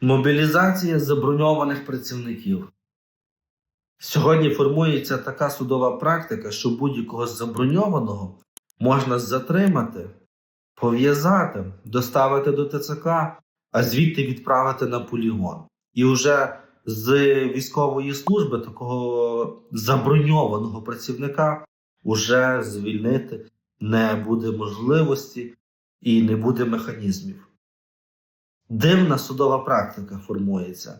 Мобілізація заброньованих працівників. Сьогодні формується така судова практика, що будь-якого заброньованого можна затримати, пов'язати, доставити до ТЦК, а звідти відправити на полігон. І вже з військової служби такого заброньованого працівника вже звільнити не буде можливості і не буде механізмів. Дивна судова практика формується.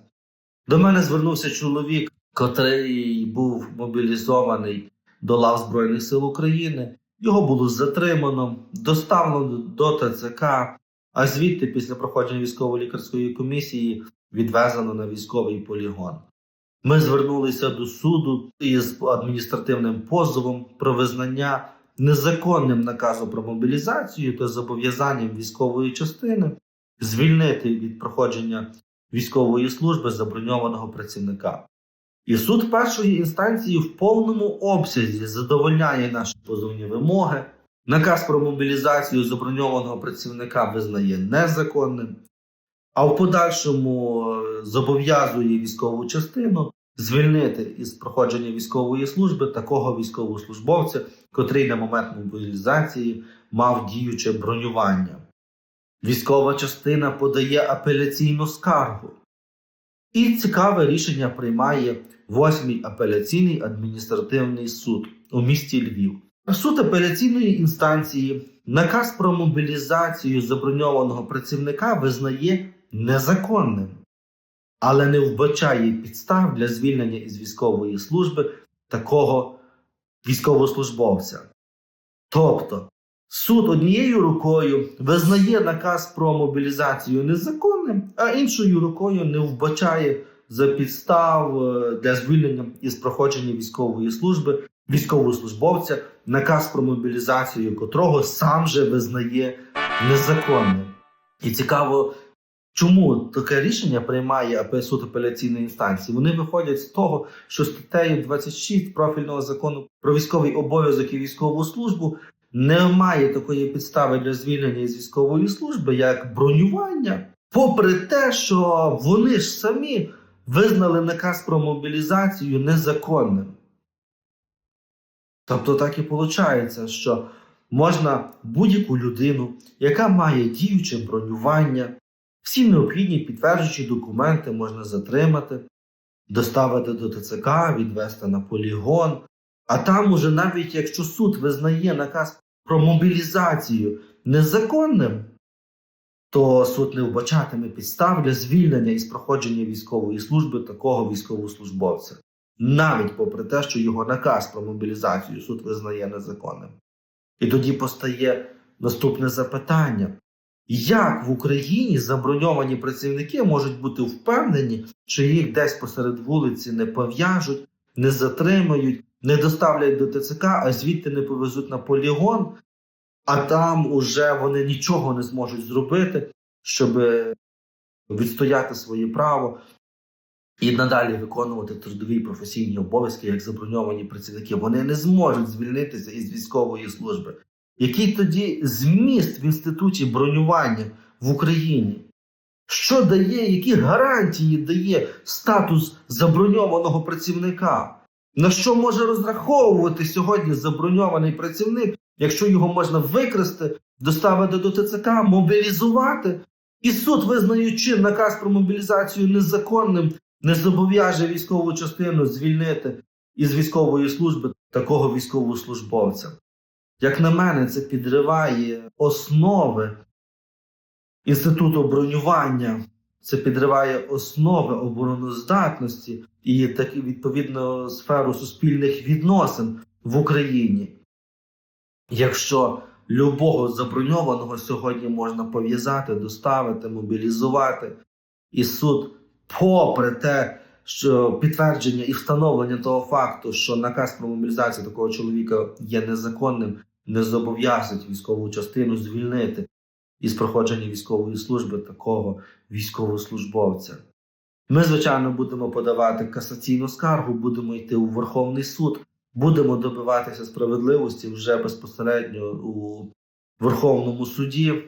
До мене звернувся чоловік, котрий був мобілізований до лав Збройних сил України. Його було затримано, доставлено до ТЦК, а звідти, після проходження військово-лікарської комісії, відвезено на військовий полігон. Ми звернулися до суду із адміністративним позовом про визнання незаконним наказом про мобілізацію та зобов'язанням військової частини звільнити від проходження військової служби заброньованого працівника. І суд першої інстанції в повному обсязі задовольняє наші позовні вимоги. Наказ про мобілізацію заброньованого працівника визнає незаконним, а в подальшому е, зобов'язує військову частину звільнити із проходження військової служби такого військовослужбовця, котрий на момент мобілізації мав діюче бронювання. Військова частина подає апеляційну скаргу. І цікаве рішення приймає 8-й апеляційний адміністративний суд у місті Львів. Суд апеляційної інстанції наказ про мобілізацію заброньованого працівника визнає незаконним, але не вбачає підстав для звільнення із військової служби такого військовослужбовця. Тобто, суд однією рукою визнає наказ про мобілізацію незаконним, а іншою рукою не вбачає за підстав е, для звільнення із проходження військової служби військовослужбовця, наказ про мобілізацію котрого сам же визнає незаконним. І цікаво, чому таке рішення приймає суд апеляційної інстанції. Вони виходять з того, що статтею 26 профільного закону про військовий обов'язок і військову службу немає такої підстави для звільнення із військової служби, як бронювання, попри те, що вони ж самі визнали наказ про мобілізацію незаконним. Тобто так і виходить, що можна будь-яку людину, яка має діюче бронювання, всі необхідні підтверджуючі документи можна затримати, доставити до ТЦК, відвести на полігон. А там уже навіть якщо суд визнає наказ про мобілізацію незаконним, то суд не вбачатиме підстав для звільнення із проходження військової служби такого військовослужбовця, навіть попри те, що його наказ про мобілізацію суд визнає незаконним. І тоді постає наступне запитання: як в Україні заброньовані працівники можуть бути впевнені, що їх десь посеред вулиці не пов'яжуть, не затримають, не доставлять до ТЦК, а звідти не повезуть на полігон, а там уже вони нічого не зможуть зробити, щоб відстояти своє право і надалі виконувати трудові професійні обов'язки як заброньовані працівники. Вони не зможуть звільнитися із військової служби. Який тоді зміст в інституті бронювання в Україні? Що дає, які гарантії дає статус заброньованого працівника? На що може розраховувати сьогодні заброньований працівник, якщо його можна викрасти, доставити до ТЦК, мобілізувати? І суд, визнаючи наказ про мобілізацію незаконним, не зобов'яже військову частину звільнити із військової служби такого військовослужбовця. Як на мене, це підриває основи інституту бронювання, це підриває основи обороноздатності і так, відповідно сферу суспільних відносин в Україні. Якщо любого заброньованого сьогодні можна пов'язати, доставити, мобілізувати, і суд, попри те, що підтвердження і встановлення того факту, що наказ про мобілізацію такого чоловіка є незаконним, не зобов'язують військову частину звільнити із проходження військової служби такого військовослужбовця. Ми, звичайно, будемо подавати касаційну скаргу, будемо йти у Верховний суд, будемо добиватися справедливості вже безпосередньо у Верховному суді.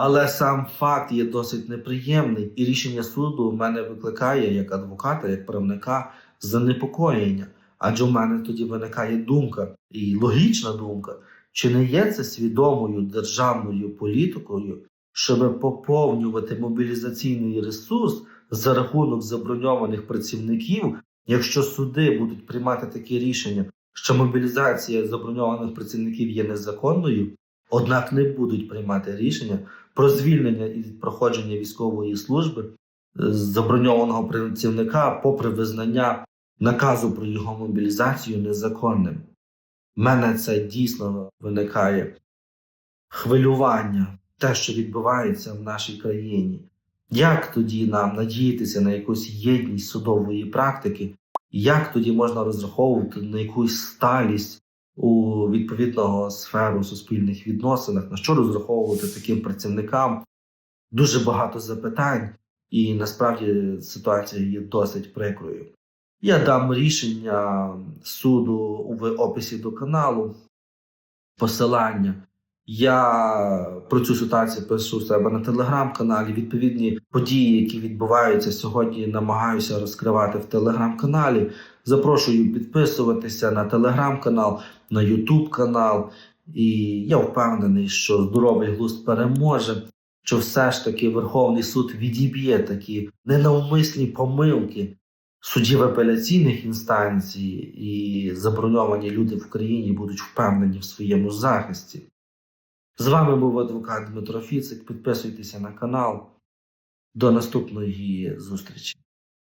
Але сам факт є досить неприємний, і рішення суду у мене викликає як адвоката, як правника занепокоєння. Адже в мене тоді виникає думка і логічна думка, чи не є це свідомою державною політикою, щоб поповнювати мобілізаційний ресурс за рахунок заброньованих працівників, якщо суди будуть приймати такі рішення, що мобілізація заброньованих працівників є незаконною, однак не будуть приймати рішення про звільнення і проходження військової служби е, заброньованого працівника попри визнання наказу про його мобілізацію незаконним. Мене це дійсно виникає хвилювання, те, що відбувається в нашій країні. Як тоді нам надіятися на якусь єдність судової практики? Як тоді можна розраховувати на якусь сталість у відповідного сферу суспільних відносинах? На що розраховувати таким працівникам? Дуже багато запитань, і насправді ситуація є досить прикрою. Я дам рішення суду в описі до каналу, посилання. Я про цю ситуацію пишу себе на телеграм-каналі. Відповідні події, які відбуваються сьогодні, намагаюся розкривати в телеграм-каналі. Запрошую підписуватися на телеграм-канал, на Ютуб канал. І я впевнений, що здоровий глузд переможе, що все ж таки Верховний суд відіб'є такі ненавмисні помилки суддів апеляційних інстанцій, і заброньовані люди в країні будуть впевнені в своєму захисті. З вами був адвокат Дмитро Фіцик. Підписуйтеся на канал. До наступної зустрічі.